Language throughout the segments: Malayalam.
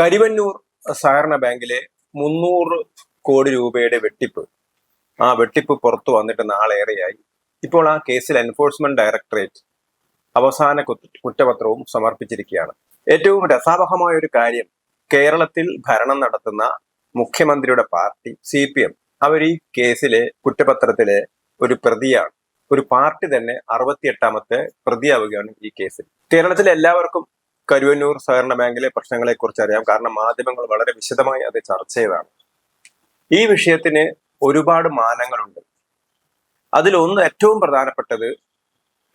കരിവന്നൂർ സഹകരണ ബാങ്കിലെ മുന്നൂറ് കോടി രൂപയുടെ വെട്ടിപ്പ്. ആ വെട്ടിപ്പ് പുറത്തു വന്നിട്ട് നാളേറെയായി. ഇപ്പോൾ ആ കേസിൽ എൻഫോഴ്സ്മെന്റ് ഡയറക്ടറേറ്റ് അവസാന കുറ്റപത്രവും സമർപ്പിച്ചിരിക്കുകയാണ്. ഏറ്റവും രസാവഹമായ ഒരു കാര്യം കേരളത്തിൽ ഭരണം നടത്തുന്ന മുഖ്യമന്ത്രിയുടെ പാർട്ടി സി പി എം അവർ ഈ കേസിലെ കുറ്റപത്രത്തിലെ ഒരു പ്രതിയാണ്. ഒരു പാർട്ടി തന്നെ അറുപത്തിയെട്ടാമത്തെ പ്രതിയാവുകയാണ് ഈ കേസിൽ. കേരളത്തിലെ എല്ലാവർക്കും കരുവന്നൂർ സഹകരണ ബാങ്കിലെ പ്രശ്നങ്ങളെ കുറിച്ച് അറിയാം. കാരണം മാധ്യമങ്ങൾ വളരെ വിശദമായി അത് ചർച്ച ചെയ്തതാണ്. ഈ വിഷയത്തിന് ഒരുപാട് മാനങ്ങളുണ്ട്. അതിലൊന്ന് ഏറ്റവും പ്രധാനപ്പെട്ടത്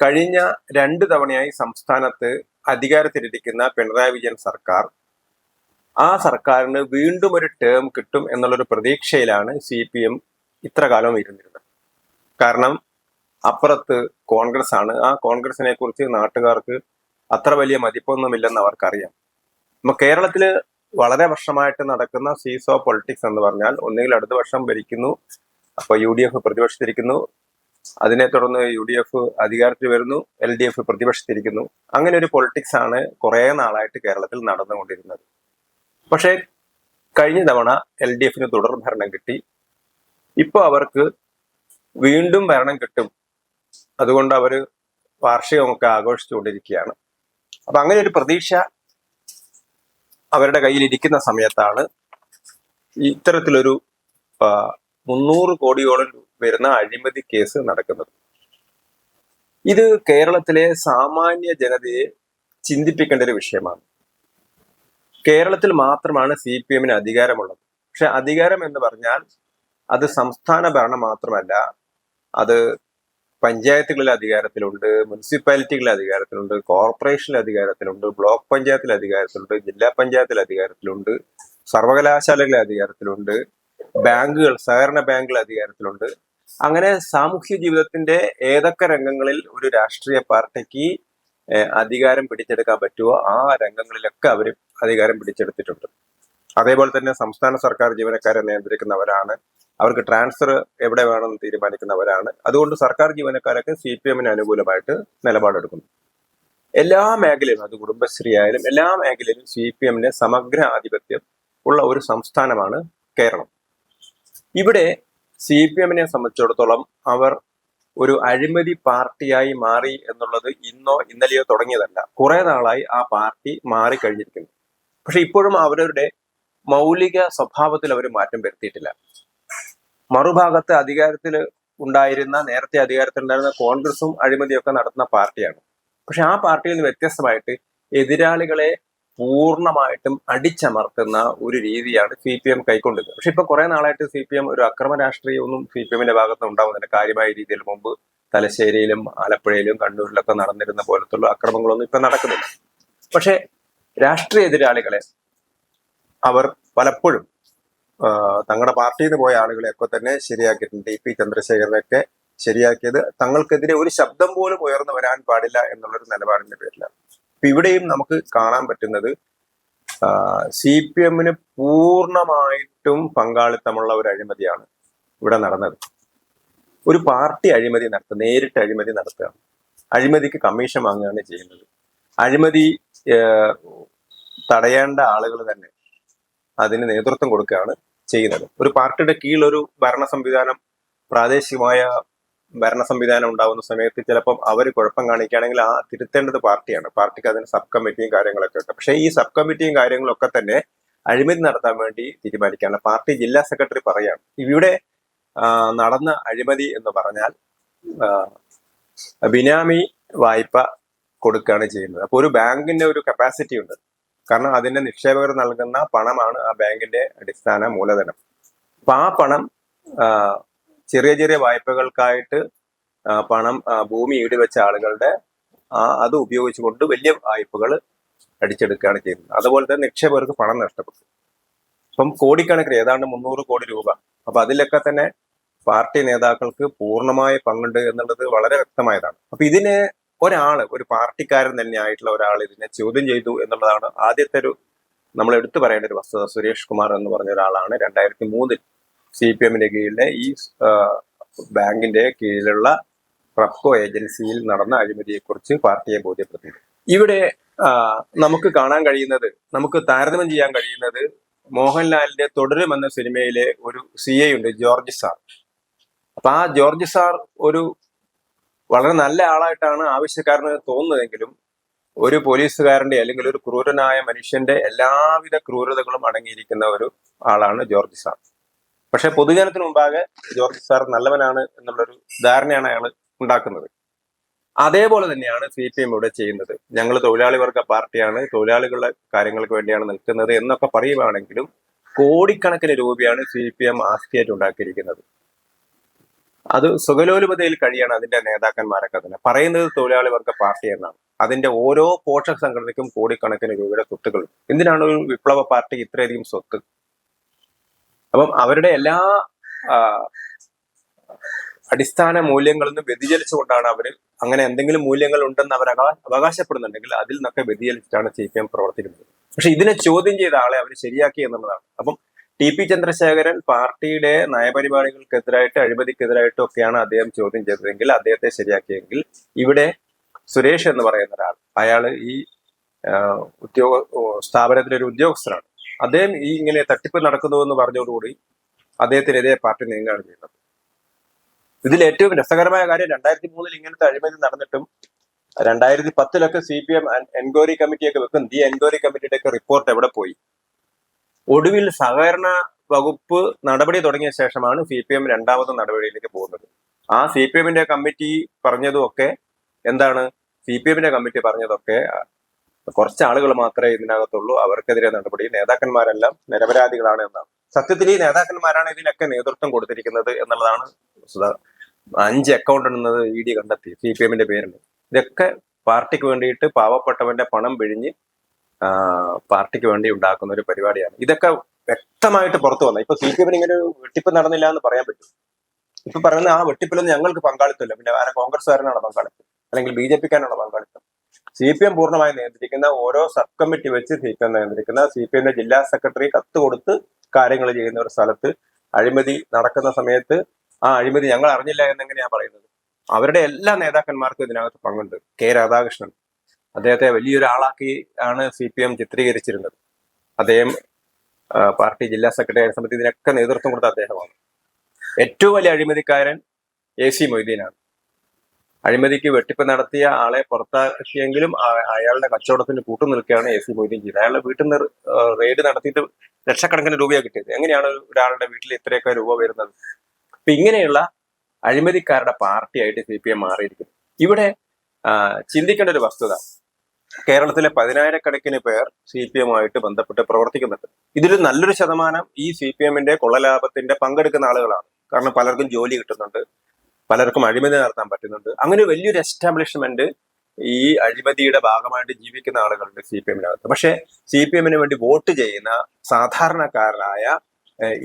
കഴിഞ്ഞ രണ്ട് തവണയായി സംസ്ഥാനത്ത് അധികാരത്തിലിരിക്കുന്ന പിണറായി വിജയൻ സർക്കാർ ആ സർക്കാരിന് വീണ്ടും ഒരു ടേം കിട്ടും എന്നുള്ളൊരു പ്രതീക്ഷയിലാണ് സി പി എം ഇത്ര കാലം ഇരുന്നിരുന്നത്. കാരണം അപ്പുറത്ത് കോൺഗ്രസ് ആണ് ആ കോൺഗ്രസിനെ കുറിച്ച് നാട്ടുകാർക്ക് അത്ര വലിയ മതിപ്പൊന്നുമില്ലെന്ന് അവർക്കറിയാം. നമ്മ കേരളത്തിൽ വളരെ വർഷമായിട്ട് നടക്കുന്ന സീസ് ഓഫ് പൊളിറ്റിക്സ് എന്ന് പറഞ്ഞാൽ ഒന്നുകിൽ അടുത്ത വർഷം ഭരിക്കുന്നു അപ്പൊ യു ഡി എഫ് പ്രതിപക്ഷത്തിരിക്കുന്നു അതിനെ തുടർന്ന് യു ഡി എഫ് അധികാരത്തിൽ വരുന്നു എൽ ഡി എഫ് പ്രതിപക്ഷത്തിരിക്കുന്നു. അങ്ങനെ ഒരു പൊളിറ്റിക്സ് ആണ് കുറെ നാളായിട്ട് കേരളത്തിൽ നടന്നുകൊണ്ടിരുന്നത്. പക്ഷേ കഴിഞ്ഞ തവണ എൽ ഡി എഫിന് തുടർ ഭരണം കിട്ടി. ഇപ്പോൾ അവർക്ക് വീണ്ടും ഭരണം കിട്ടും. അതുകൊണ്ട് അവർ വാർഷികമൊക്കെ ആഘോഷിച്ചുകൊണ്ടിരിക്കുകയാണ്. അപ്പൊ അങ്ങനെ ഒരു പ്രതീക്ഷ അവരുടെ കയ്യിൽ ഇരിക്കുന്ന സമയത്താണ് ഇത്തരത്തിലൊരു മുന്നൂറ് കോടിയോളം വരുന്ന അഴിമതി കേസ് നടക്കുന്നത്. ഇത് കേരളത്തിലെ സാമാന്യ ജനതയെ ചിന്തിപ്പിക്കേണ്ട ഒരു വിഷയമാണ്. കേരളത്തിൽ മാത്രമാണ് സി പി എമ്മിന് അധികാരമുള്ളത്. പക്ഷെ അധികാരം എന്ന് പറഞ്ഞാൽ അത് സംസ്ഥാന ഭരണം മാത്രമല്ല അത് പഞ്ചായത്തുകളിലെ അധികാരത്തിലുണ്ട് മുനിസിപ്പാലിറ്റികളിൽ അധികാരത്തിലുണ്ട് കോർപ്പറേഷനിൽ അധികാരത്തിലുണ്ട് ബ്ലോക്ക് പഞ്ചായത്തിൽ അധികാരത്തിലുണ്ട് ജില്ലാ പഞ്ചായത്തിൽ അധികാരത്തിലുണ്ട് സർവകലാശാലകളിലെ അധികാരത്തിലുണ്ട് ബാങ്കുകൾ സഹകരണ ബാങ്കുകൾ അധികാരത്തിലുണ്ട്. അങ്ങനെ സാമൂഹ്യ ജീവിതത്തിന്റെ ഏതൊക്കെ രംഗങ്ങളിൽ ഒരു രാഷ്ട്രീയ പാർട്ടിക്ക് അധികാരം പിടിച്ചെടുക്കാൻ പറ്റുമോ ആ രംഗങ്ങളിലൊക്കെ അവർ അധികാരം പിടിച്ചെടുത്തിട്ടുണ്ട്. അതേപോലെ തന്നെ സംസ്ഥാന സർക്കാർ ജീവനക്കാരെ നിയന്ത്രിക്കുന്നവരാണ്. അവർക്ക് ട്രാൻസ്ഫർ എവിടെ വേണമെന്ന് തീരുമാനിക്കുന്നവരാണ്. അതുകൊണ്ട് സർക്കാർ ജീവനക്കാരൊക്കെ സി പി എമ്മിന് അനുകൂലമായിട്ട് നിലപാടെടുക്കുന്നു. എല്ലാ മേഖലയിലും അത് കുടുംബശ്രീ ആയാലും എല്ലാ മേഖലയിലും സി പി എമ്മിന് സമഗ്ര ആധിപത്യം ഉള്ള ഒരു സംസ്ഥാനമാണ് കേരളം. ഇവിടെ സി പി എമ്മിനെ സംബന്ധിച്ചിടത്തോളം അവർ ഒരു അഴിമതി പാർട്ടിയായി മാറി എന്നുള്ളത് ഇന്നോ ഇന്നലെയോ തുടങ്ങിയതല്ല. കുറെ നാളായി ആ പാർട്ടി മാറിക്കഴിഞ്ഞിരിക്കുന്നു. പക്ഷെ ഇപ്പോഴും അവരുടെ മൗലിക സ്വഭാവത്തിൽ അവർ മാറ്റം വരുത്തിയിട്ടില്ല. മറുഭാഗത്ത് അധികാരത്തിൽ ഉണ്ടായിരുന്ന നേരത്തെ അധികാരത്തിലുണ്ടായിരുന്ന കോൺഗ്രസും അഴിമതിയൊക്കെ നടത്തുന്ന പാർട്ടിയാണ്. പക്ഷെ ആ പാർട്ടിയിൽ നിന്ന് വ്യത്യസ്തമായിട്ട് എതിരാളികളെ പൂർണമായിട്ടും അടിച്ചമർത്തുന്ന ഒരു രീതിയാണ് സി പി എം കൈക്കൊണ്ടിരുന്നത് പക്ഷെ ഇപ്പൊ കുറെ നാളായിട്ട് സി പി എം ഒരു അക്രമ രാഷ്ട്രീയമൊന്നും സി പി എമ്മിന്റെ ഭാഗത്ത് ഉണ്ടാവുന്നില്ല. കാര്യമായ രീതിയിൽ മുമ്പ് തലശ്ശേരിയിലും ആലപ്പുഴയിലും കണ്ണൂരിലൊക്കെ നടന്നിരുന്ന പോലത്തുള്ള അക്രമങ്ങളൊന്നും ഇപ്പൊ നടക്കുന്നില്ല. പക്ഷെ രാഷ്ട്രീയ എതിരാളികളെ അവർ പലപ്പോഴും തങ്ങളുടെ പാർട്ടിയിൽ നിന്ന് പോയ ആളുകളെയൊക്കെ തന്നെ ശരിയാക്കിയിട്ടുണ്ട്. ഇ പി ചന്ദ്രശേഖരനൊക്കെ ശരിയാക്കിയത്. തങ്ങൾക്കെതിരെ ഒരു ശബ്ദം പോലും ഉയർന്നു വരാൻ പാടില്ല എന്നുള്ളൊരു നിലപാടിന്റെ പേരിലാണ്. അപ്പൊ ഇവിടെയും നമുക്ക് കാണാൻ പറ്റുന്നത് സി പി എമ്മിന് പൂർണമായിട്ടും പങ്കാളിത്തമുള്ള ഒരു അഴിമതിയാണ് ഇവിടെ നടന്നത്. ഒരു പാർട്ടി അഴിമതി നടത്തുക നേരിട്ട് അഴിമതി നടത്തുക. അഴിമതിക്ക് കമ്മീഷൻ വാങ്ങുകയാണ് ചെയ്യുന്നത്. അഴിമതി തടയേണ്ട ആളുകൾ തന്നെ അതിന് നേതൃത്വം കൊടുക്കുകയാണ് ചെയ്യുന്നത്. ഒരു പാർട്ടിയുടെ കീഴിൽ ഒരു ഭരണ സംവിധാനം പ്രാദേശികമായ ഭരണ സംവിധാനം ഉണ്ടാകുന്ന സമയത്ത് ചിലപ്പം അവർ കുഴപ്പം കാണിക്കുകയാണെങ്കിൽ ആ തിരുത്തേണ്ടത് പാർട്ടിയാണ്. പാർട്ടിക്ക് അതിന് സബ് കമ്മിറ്റിയും കാര്യങ്ങളൊക്കെ ഉണ്ട്. പക്ഷേ ഈ സബ് കമ്മിറ്റിയും കാര്യങ്ങളൊക്കെ തന്നെ അഴിമതി നടത്താൻ വേണ്ടി തീരുമാനിക്കുകയാണ്. പാർട്ടി ജില്ലാ സെക്രട്ടറി പറയാണ് ഇവിടെ നടന്ന അഴിമതി എന്ന് പറഞ്ഞാൽ ബിനാമി വായ്പ കൊടുക്കുകയാണ് ചെയ്യുന്നത്. അപ്പോൾ ഒരു ബാങ്കിന്റെ ഒരു കപ്പാസിറ്റി ഉണ്ട്. കാരണം അതിന്റെ നിക്ഷേപകർ നൽകുന്ന പണമാണ് ആ ബാങ്കിന്റെ അടിസ്ഥാന മൂലധനം. അപ്പൊ ആ പണം ചെറിയ ചെറിയ വായ്പകൾക്കായിട്ട് പണം ഭൂമി ഭൂമി ഈടുവെച്ച ആളുകളുടെ ആ അത് ഉപയോഗിച്ചുകൊണ്ട് വലിയ വായ്പകൾ അടിച്ചെടുക്കുകയാണ് ചെയ്യുന്നത്. അതുപോലെ തന്നെ നിക്ഷേപകർക്ക് പണം നഷ്ടപ്പെട്ടു. അപ്പം കോടിക്കണക്കിന് ഏതാണ്ട് മുന്നൂറ് കോടി രൂപ. അപ്പൊ അതിലൊക്കെ തന്നെ പാർട്ടി നേതാക്കൾക്ക് പൂർണമായ പങ്കുണ്ട് എന്നുള്ളത് വളരെ വ്യക്തമായതാണ്. അപ്പൊ ഇതിന് ഒരാൾ ഒരു പാർട്ടിക്കാരൻ തന്നെ ആയിട്ടുള്ള ഒരാൾ ഇതിനെ ചോദ്യം ചെയ്തു എന്നുള്ളതാണ് ആദ്യത്തെ ഒരു നമ്മൾ എടുത്തു പറയേണ്ട ഒരു വസ്തുത. സുരേഷ് കുമാർ എന്ന് പറഞ്ഞ ഒരാളാണ് രണ്ടായിരത്തി മൂന്നിൽ സി പി എമ്മിന്റെ കീഴിലെ ഈ ബാങ്കിന്റെ കീഴിലുള്ള പ്രപ്കോ ഏജൻസിയിൽ നടന്ന അഴിമതിയെക്കുറിച്ച് പാർട്ടിയെ ബോധ്യപ്പെടുത്തിയത്. ഇവിടെ നമുക്ക് കാണാൻ കഴിയുന്നത് നമുക്ക് താരതമ്യം ചെയ്യാൻ കഴിയുന്നത് മോഹൻലാലിന്റെ തുടരും എന്ന സിനിമയിലെ ഒരു സി ഉണ്ട് ജോർജ് സാർ. അപ്പൊ ആ ജോർജ് സാർ ഒരു വളരെ നല്ല ആളായിട്ടാണ് ആവശ്യക്കാരന് തോന്നുന്നതെങ്കിലും ഒരു പോലീസുകാരന്റെ അല്ലെങ്കിൽ ഒരു ക്രൂരനായ മനുഷ്യന്റെ എല്ലാവിധ ക്രൂരതകളും അടങ്ങിയിരിക്കുന്ന ഒരു ആളാണ് ജോർജ് സാർ. പക്ഷെ പൊതുജനത്തിന് മുമ്പാകെ ജോർജ് സാർ നല്ലവനാണ് എന്നുള്ളൊരു ധാരണയാണ് അയാൾ ഉണ്ടാക്കുന്നത്. അതേപോലെ തന്നെയാണ് സി പി എം ഇവിടെ ചെയ്യുന്നത്. ഞങ്ങൾ തൊഴിലാളി വർഗ പാർട്ടിയാണ്. തൊഴിലാളികളുടെ കാര്യങ്ങൾക്ക് വേണ്ടിയാണ് നിൽക്കുന്നത് എന്നൊക്കെ പറയുകയാണെങ്കിലും കോടിക്കണക്കിന് രൂപയാണ് സി പി എം ആസ്തിയായിട്ട് ഉണ്ടാക്കിയിരിക്കുന്നത്. അത് സുഖലോലുപതയിൽ കഴിയാണ് അതിന്റെ നേതാക്കന്മാരൊക്കെ തന്നെ. പറയുന്നത് തൊഴിലാളി വർഗ പാർട്ടി എന്നാണ്. അതിന്റെ ഓരോ പോഷക സംഘടനയ്ക്കും കോടിക്കണക്കിന് രൂപയുടെ സ്വത്തുകൾ എന്തിനാണ് ഒരു വിപ്ലവ പാർട്ടി ഇത്രയധികം സ്വത്ത്? അപ്പം അവരുടെ എല്ലാ അടിസ്ഥാന മൂല്യങ്ങളിൽ നിന്ന് വ്യതിചലിച്ചുകൊണ്ടാണ് അവർ അങ്ങനെ എന്തെങ്കിലും മൂല്യങ്ങൾ ഉണ്ടെന്ന് അവർ അവകാ- അവകാശപ്പെടുന്നുണ്ടെങ്കിൽ അതിൽ നിന്നൊക്കെ വ്യതിചലിച്ചിട്ടാണ് സി പി എം പ്രവർത്തിക്കുന്നത്. പക്ഷെ ഇതിനെ ചോദ്യം ചെയ്ത ആളെ അവർ ശരിയാക്കി എന്നുള്ളതാണ്. അപ്പം ടി പി ചന്ദ്രശേഖരൻ പാർട്ടിയുടെ നയപരിപാടികൾക്കെതിരായിട്ട് അഴിമതിക്കെതിരായിട്ടും ഒക്കെയാണ് അദ്ദേഹം ചോദ്യം ചെയ്തതെങ്കിൽ അദ്ദേഹത്തെ ശരിയാക്കിയെങ്കിൽ ഇവിടെ സുരേഷ് എന്ന് പറയുന്ന ഒരാൾ അയാൾ ഈ ഉദ്യോഗ സ്ഥാപനത്തിലെ ഒരു ഉദ്യോഗസ്ഥനാണ്. അദ്ദേഹം ഈ ഇങ്ങനെ തട്ടിപ്പ് നടക്കുന്നു എന്ന് പറഞ്ഞതോടുകൂടി അദ്ദേഹത്തിനെതിരെ പാർട്ടി നീങ്ങുകയാണ് ചെയ്യുന്നത്. ഇതിൽ ഏറ്റവും രസകരമായ കാര്യം രണ്ടായിരത്തി മൂന്നിൽ ഇങ്ങനത്തെ അഴിമതി നടന്നിട്ടും രണ്ടായിരത്തി പത്തിലൊക്കെ സി പി എം എൻക്വയറി കമ്മിറ്റിയൊക്കെ വെക്കും. ദി എൻക്വയറി കമ്മിറ്റിയുടെ ഒക്കെ റിപ്പോർട്ട് എവിടെ പോയി? ഒടുവിൽ സഹകരണ വകുപ്പ് നടപടി തുടങ്ങിയ ശേഷമാണ് സി പി എം രണ്ടാമത്തെ നടപടിയിലേക്ക് പോകുന്നത്. ആ സി പി എമ്മിന്റെ കമ്മിറ്റി പറഞ്ഞതുമൊക്കെ എന്താണ്? സി പി എമ്മിന്റെ കമ്മിറ്റി പറഞ്ഞതൊക്കെ കുറച്ച് ആളുകൾ മാത്രമേ ഇതിനകത്തുള്ളൂ. അവർക്കെതിരെ നടപടി. നേതാക്കന്മാരെല്ലാം നിരപരാധികളാണ് എന്നാണ്. സത്യത്തിൽ ഈ നേതാക്കന്മാരാണ് ഇതിനൊക്കെ നേതൃത്വം കൊടുത്തിരിക്കുന്നത് എന്നുള്ളതാണ്. അഞ്ച് അക്കൗണ്ട് എന്നത് ഇ ഡി കണ്ടെത്തി. സി പി എമ്മിന്റെ പേരിൽ. ഇതൊക്കെ പാർട്ടിക്ക് വേണ്ടിയിട്ട് പാവപ്പെട്ടവന്റെ പണം പിഴിഞ്ഞ് പാർട്ടിക്ക് വേണ്ടി ഉണ്ടാക്കുന്ന ഒരു പരിപാടിയാണ്. ഇതൊക്കെ വ്യക്തമായിട്ട് പുറത്തു വന്നത് ഇപ്പൊ സി പി എമ്മിന് ഇങ്ങനെ വെട്ടിപ്പ് നടന്നില്ല എന്ന് പറയാൻ പറ്റും. ഇപ്പൊ പറയുന്ന ആ വെട്ടിപ്പിലൊന്നും ഞങ്ങൾക്ക് പങ്കാളിത്തമില്ല. പിന്നെ ആരെ കോൺഗ്രസ്സുകാരനാണ് പങ്കാളിത്തം? അല്ലെങ്കിൽ ബി ജെ പിക്കാരനാണ് പങ്കാളിത്തം? സി പി എം പൂർണമായി നിയന്ത്രിക്കുന്ന ഓരോ സബ് കമ്മിറ്റി വെച്ച് സി പി എം നിയന്ത്രിക്കുന്ന സി പി എമ്മിന്റെ ജില്ലാ സെക്രട്ടറി കത്ത് കൊടുത്ത് കാര്യങ്ങൾ ചെയ്യുന്ന ഒരു സ്ഥലത്ത് അഴിമതി നടക്കുന്ന സമയത്ത് ആ അഴിമതി ഞങ്ങൾ അറിഞ്ഞില്ല എന്നെങ്ങനെയാ പറയുന്നത്? അവരുടെ എല്ലാ നേതാക്കന്മാർക്കും ഇതിനകത്ത് പങ്കുണ്ട്. കെ രാധാകൃഷ്ണൻ. അദ്ദേഹത്തെ വലിയൊരാളാക്കി ആണ് സി പി എം ചിത്രീകരിച്ചിരുന്നത്. അദ്ദേഹം പാർട്ടി ജില്ലാ സെക്രട്ടറി സമിതി ഇതിനൊക്കെ നേതൃത്വം കൊടുത്ത അദ്ദേഹമാണ്. ഏറ്റവും വലിയ അഴിമതിക്കാരൻ എ സി മൊയ്തീനാണ്. അഴിമതിക്ക് വെട്ടിപ്പ് നടത്തിയ ആളെ പുറത്താക്കിയെങ്കിലും അയാളുടെ കച്ചവടത്തിന് കൂട്ടു നിൽക്കുകയാണ് എ സി മൊയ്തീൻ ചെയ്തത്. അയാളുടെ വീട്ടിൽ നിന്ന് റെയ്ഡ് നടത്തിയിട്ട് ലക്ഷക്കണക്കിന് രൂപയാണ് കിട്ടിയത്. എങ്ങനെയാണ് ഒരു- ഒരാളുടെ വീട്ടിൽ ഇത്രയൊക്കെ രൂപ വരുന്നത്? അപ്പൊ ഇങ്ങനെയുള്ള അഴിമതിക്കാരുടെ പാർട്ടിയായിട്ട് സി പി എം മാറിയിരിക്കുന്നു. ഇവിടെ ചിന്തിക്കേണ്ട ഒരു വസ്തുത കേരളത്തിലെ പതിനായിരക്കണക്കിന് പേർ സി പി എമ്മുമായിട്ട് ബന്ധപ്പെട്ട് പ്രവർത്തിക്കുന്നുണ്ട്. ഇതിൽ നല്ലൊരു ശതമാനം ഈ സി പി എമ്മിന്റെ കൊള്ളലാഭത്തിന്റെ പങ്കെടുക്കുന്ന ആളുകളാണ്. കാരണം പലർക്കും ജോലി കിട്ടുന്നുണ്ട് പലർക്കും അഴിമതി നടത്താൻ പറ്റുന്നുണ്ട്. അങ്ങനെ വലിയൊരു എസ്റ്റാബ്ലിഷ്മെന്റ് ഈ അഴിമതിയുടെ ഭാഗമായിട്ട് ജീവിക്കുന്ന ആളുകളുണ്ട് സി പി എമ്മിനകത്ത്. പക്ഷെ സി പി എമ്മിന് വേണ്ടി വോട്ട് ചെയ്യുന്ന സാധാരണക്കാരനായ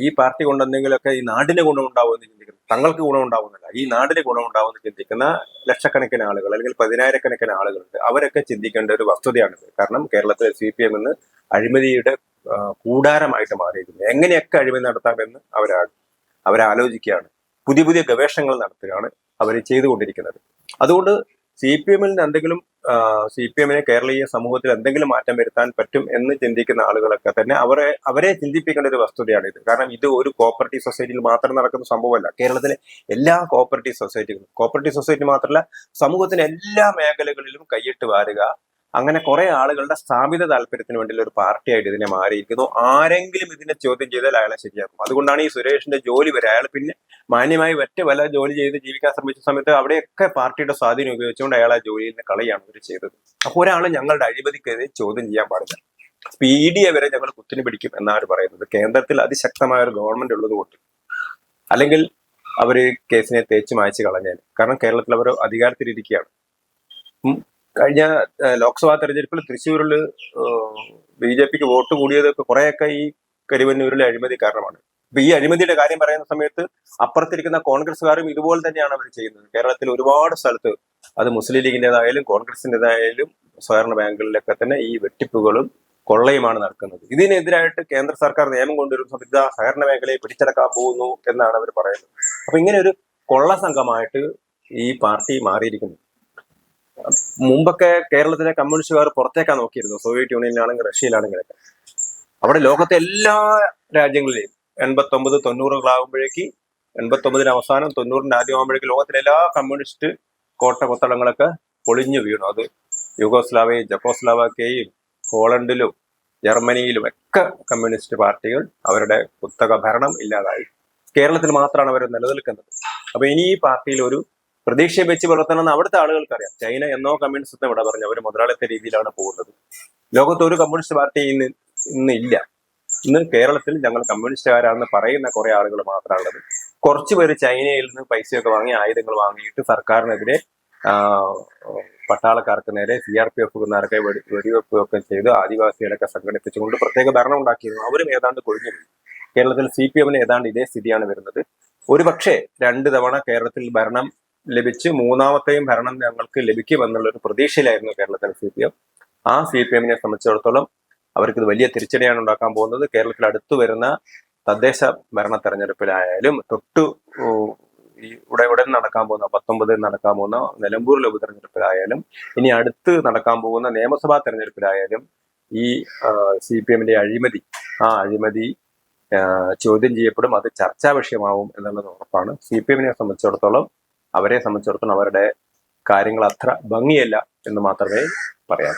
ഈ പാർട്ടി കൊണ്ട് എന്തെങ്കിലുമൊക്കെ ഈ നാടിനെ കൊണ്ടുണ്ടാവുമെന്ന് ചിന്തിക്കുന്നു. തങ്ങൾക്ക് ഗുണമുണ്ടാവുന്നില്ല. ഈ നാടിന് ഗുണമുണ്ടാവുന്ന ചിന്തിക്കുന്ന ലക്ഷക്കണക്കിന് ആളുകൾ അല്ലെങ്കിൽ പതിനായിരക്കണക്കിന് ആളുകളുണ്ട്. അവരൊക്കെ ചിന്തിക്കേണ്ട ഒരു വസ്തുതയാണിത്. കാരണം കേരളത്തിലെ സി പി എം ഇന്ന് അഴിമതിയുടെ കൂടാരമായിട്ട് മാറിയിരിക്കുന്നു. എങ്ങനെയൊക്കെ അഴിമതി നടത്താമെന്ന് അവരാ അവരാലോചിക്കുകയാണ്. പുതിയ പുതിയ ഗവേഷണങ്ങൾ നടത്തുകയാണ് അവർ ചെയ്തുകൊണ്ടിരിക്കുന്നത്. അതുകൊണ്ട് സി പി എമ്മിൽ എന്തെങ്കിലും സി പി എമ്മിനെ കേരളീയ സമൂഹത്തിൽ എന്തെങ്കിലും മാറ്റം വരുത്താൻ പറ്റും എന്ന് ചിന്തിക്കുന്ന ആളുകളൊക്കെ തന്നെ അവരെ അവരെ ചിന്തിപ്പിക്കേണ്ട ഒരു വസ്തുതയാണ് ഇത്. കാരണം ഇത് ഒരു കോപ്പറേറ്റീവ് സൊസൈറ്റിയിൽ മാത്രം നടക്കുന്ന സംഭവമല്ല. കേരളത്തിലെ എല്ലാ കോപ്പറേറ്റീവ് സൊസൈറ്റികളും കോപ്പറേറ്റീവ് സൊസൈറ്റി മാത്രമല്ല സമൂഹത്തിന്റെ എല്ലാ മേഖലകളിലും കൈയിട്ട് വാരുക അങ്ങനെ കുറെ ആളുകളുടെ സ്ഥാപിത താല്പര്യത്തിന് വേണ്ടിയുള്ള ഒരു പാർട്ടിയായിട്ട് ഇതിനെ മാറിയിരിക്കുന്നു. ആരെങ്കിലും ഇതിനെ ചോദ്യം ചെയ്താൽ അയാളെ ശരിയാക്കും. അതുകൊണ്ടാണ് ഈ സുരേഷിന്റെ ജോലി വരെ അയാൾ പിന്നെ മാന്യമായി ഒറ്റ വല്ല ജോലി ചെയ്ത് ജീവിക്കാൻ ശ്രമിച്ച സമയത്ത് അവിടെയൊക്കെ പാർട്ടിയുടെ സ്വാധീനം ഉപയോഗിച്ചുകൊണ്ട് അയാൾ ആ ജോലിയിൽ നിന്ന് കളയാണ് ഇവർ ചെയ്തത്. അപ്പോൾ ഒരാൾ ഞങ്ങളുടെ അഴിമതിക്കെതിരെ ചോദ്യം ചെയ്യാൻ പാടില്ല. പി ഡി എ വരെ ഞങ്ങൾ കുത്തിന് പിടിക്കും എന്നാണ് പറയുന്നത്. കേന്ദ്രത്തിൽ അതിശക്തമായ ഒരു ഗവൺമെന്റ് ഉള്ളത് കൊണ്ട്. അല്ലെങ്കിൽ അവർ കേസിനെ തേച്ച് മായച്ച് കളഞ്ഞാൽ കാരണം കേരളത്തിൽ അവർ അധികാരത്തിലിരിക്കുകയാണ്. കഴിഞ്ഞ ലോക്സഭാ തെരഞ്ഞെടുപ്പിൽ തൃശ്ശൂരിൽ ബി ജെ പിക്ക് വോട്ട് കൂടിയതൊക്കെ കുറെയൊക്കെ ഈ കരുവന്നൂരിലെ അഴിമതി കാരണമാണ്. ഇപ്പൊ ഈ അഴിമതിയുടെ കാര്യം പറയുന്ന സമയത്ത് അപ്പുറത്തിരിക്കുന്ന കോൺഗ്രസ്സുകാരും ഇതുപോലെ തന്നെയാണ് അവർ ചെയ്യുന്നത്. കേരളത്തിൽ ഒരുപാട് സ്ഥലത്ത് അത് മുസ്ലിം ലീഗിന്റെതായാലും കോൺഗ്രസിന്റെതായാലും സഹകരണ ബാങ്കുകളിലൊക്കെ തന്നെ ഈ വെട്ടിപ്പുകളും കൊള്ളയുമാണ് നടക്കുന്നത്. ഇതിനെതിരായിട്ട് കേന്ദ്ര സർക്കാർ നിയമം കൊണ്ടുവരുന്ന. ആ സഹകരണ മേഖലയെ പിടിച്ചടക്കാൻ പോകുന്നു എന്നാണ് അവർ പറയുന്നത്. അപ്പൊ ഇങ്ങനെ ഒരു കൊള്ള സംഘമായിട്ട് ഈ പാർട്ടി മാറിയിരിക്കുന്നു. മുമ്പൊക്കെ കേരളത്തിലെ കമ്മ്യൂണിസ്റ്റുകാർ പുറത്തേക്കാ നോക്കിയിരുന്നു സോവിയറ്റ് യൂണിയനിലാണെങ്കിൽ റഷ്യയിലാണെങ്കിലൊക്കെ. അവിടെ ലോകത്തെ എല്ലാ രാജ്യങ്ങളിലെയും എൺപത്തി ഒമ്പത് തൊണ്ണൂറുകളാകുമ്പോഴേക്ക് എൺപത്തി ഒമ്പതിന് അവസാനം തൊണ്ണൂറിന്റെ ആദ്യമാകുമ്പോഴേക്ക് ലോകത്തിലെ എല്ലാ കമ്മ്യൂണിസ്റ്റ് കോട്ട കൊത്തളങ്ങളൊക്കെ പൊളിഞ്ഞു വീണു. അത് യുഗോസ്ലാവയും ജക്കോസ്ലാവാക്കയും ഹോളണ്ടിലും ജർമ്മനിയിലും ഒക്കെ കമ്മ്യൂണിസ്റ്റ് പാർട്ടികൾ അവരുടെ കുത്തക ഭരണം ഇല്ലാതായി. കേരളത്തിൽ മാത്രമാണ് അവർ നിലനിൽക്കുന്നത്. അപ്പൊ ഇനി ഈ പാർട്ടിയിൽ ഒരു പ്രതീക്ഷയെ വെച്ച് പുലർത്തണമെന്ന് അവിടുത്തെ ആളുകൾക്ക് അറിയാം ചൈന എന്നോ കമ്മ്യൂണിസ്റ്റ് ഇവിടെ പറഞ്ഞു അവർ മുതലാളിത്ത രീതിയിലാണ് പോകുന്നത്. ലോകത്ത് ഒരു കമ്മ്യൂണിസ്റ്റ് പാർട്ടി ഇന്ന് ഇന്ന് ഇല്ല. ഇന്ന് കേരളത്തിൽ ഞങ്ങൾ കമ്മ്യൂണിസ്റ്റുകാരാണെന്ന് പറയുന്ന കുറെ ആളുകൾ മാത്രമാണുള്ളത് കുറച്ചു പേര് ചൈനയിൽ നിന്ന് പൈസയൊക്കെ വാങ്ങി ആയുധങ്ങൾ വാങ്ങിയിട്ട് സർക്കാരിനെതിരെ പട്ടാളക്കാർക്ക് നേരെ സി ആർ പി എഫുകാർക്ക് വെടിവെപ്പ് ഒക്കെ ചെയ്ത് ആദിവാസികളൊക്കെ സംഘടിപ്പിച്ചുകൊണ്ട് പ്രത്യേക ഭരണം ഉണ്ടാക്കിയിരുന്നു. അവരും ഏതാണ്ട് കൊഴിഞ്ഞു കേരളത്തിൽ സി പി എമ്മിന് ഏതാണ്ട് ഇതേ സ്ഥിതിയാണ് വരുന്നത്. ഒരു പക്ഷേ രണ്ട് തവണ കേരളത്തിൽ ഭരണം ലഭിച്ച് മൂന്നാമത്തെയും ഭരണം ഞങ്ങൾക്ക് ലഭിക്കുമെന്നുള്ള ഒരു പ്രതീക്ഷയിലായിരുന്നു കേരളത്തിൽ സി പി എം ആ സി പി എമ്മിനെ സംബന്ധിച്ചിടത്തോളം അവർക്ക് വലിയ തിരിച്ചടിയാണ് ഉണ്ടാക്കാൻ പോകുന്നത്. കേരളത്തിൽ അടുത്തു വരുന്ന തദ്ദേശ ഭരണ തെരഞ്ഞെടുപ്പിലായാലും തൊട്ടു ഈ ഉടൻ നടക്കാൻ പോകുന്ന പത്തൊമ്പതിൽ നടക്കാൻ പോകുന്ന നിലമ്പൂരിലെ ഉപതെരഞ്ഞെടുപ്പിലായാലും ഇനി അടുത്ത് നടക്കാൻ പോകുന്ന നിയമസഭാ തെരഞ്ഞെടുപ്പിലായാലും ഈ സി പി എമ്മിന്റെ അഴിമതി ആ അഴിമതി ചോദ്യം ചെയ്യപ്പെടും. അത് ചർച്ചാ വിഷയമാവും എന്നുള്ളത് ഉറപ്പാണ്. സി പി എമ്മിനെ സംബന്ധിച്ചിടത്തോളം അവരെ സംബന്ധിച്ചിടത്തോളം അവരുടെ കാര്യങ്ങൾ അത്ര ഭംഗിയല്ല എന്ന് മാത്രമേ പറ്റൂ.